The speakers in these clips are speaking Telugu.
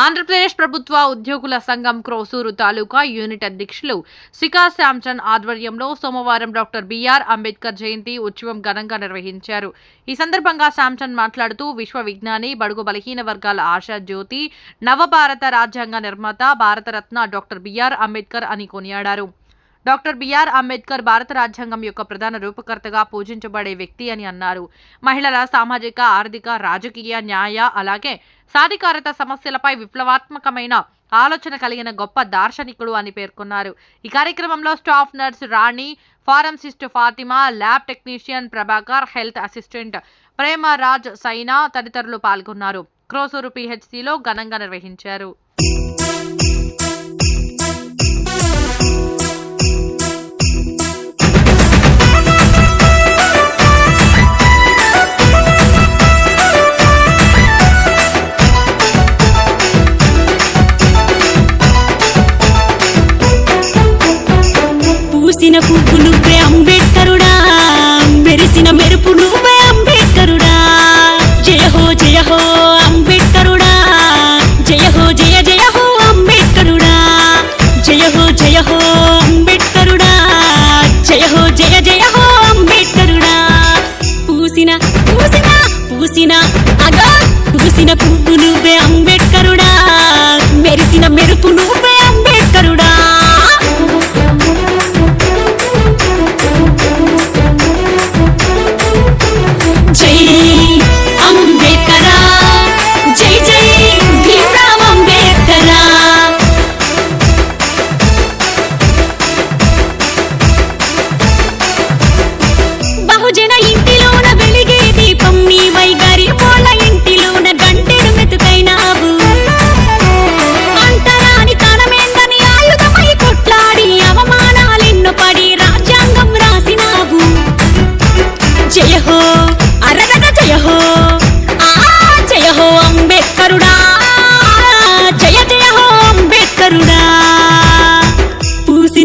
ఆంధ్రప్రదేశ్ ప్రభుత్వ ఉద్యోగుల సంఘం క్రోసూరు తాలూకా యూనిట్ అధ్యక్షులు శిఖా శాంసన్ ఆధ్వర్యంలో సోమవారం డాక్టర్ బీఆర్ అంబేద్కర్ జయంతి ఉత్సవం ఘనంగా నిర్వహించారు. ఈ సందర్భంగా శాంసన్ మాట్లాడుతూ విశ్వ విజ్ఞాని బడుగు బలహీన వర్గాల ఆశా జ్యోతి నవభారత రాజ్యాంగ నిర్మాత భారతరత్న డాక్టర్ బీఆర్ అంబేద్కర్ అని కొనియాడారు. డాక్టర్ బిఆర్ అంబేద్కర్ భారత రాజ్యాంగం యొక్క ప్రధాన రూపకర్తగా పూజించబడే వ్యక్తి అని అన్నారు. మహిళల సామాజిక ఆర్థిక రాజకీయ న్యాయ అలాగే సాధికారత సమస్యలపై విప్లవాత్మకమైన ఆలోచన కలిగిన గొప్ప దార్శనికుడు అని పేర్కొన్నారు. ఈ కార్యక్రమంలో staff nurse Rani pharmacist Fatima lab technician Prabhakar health assistant Prema Raj Saina తదితరులు పాల్గొన్నారు. క్రోసూరు పిహెచ్సిలో ఘనంగా నిర్వహించారు. మెరిసిన పువ్వు నువ్వే అంబేద్కరుడా. మెరిసిన మెరుపు నువ్వే అంబేద్కరుడా. జయ హో జయ హో అంబేద్కరుడా. జయ హో జయ జయ హో అంబేద్కరుడా. జయ హో జయ హో అంబేద్కరుడా. జయ హో జయ జయ హో అంబేద్కరుడా. పూసిన పూసిన పూసిన అగా. పూసిన పువ్వు నువ్వే అంబేద్కరుడా. మెరిసిన మెరుపు నువ్వే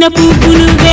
పూసిన వే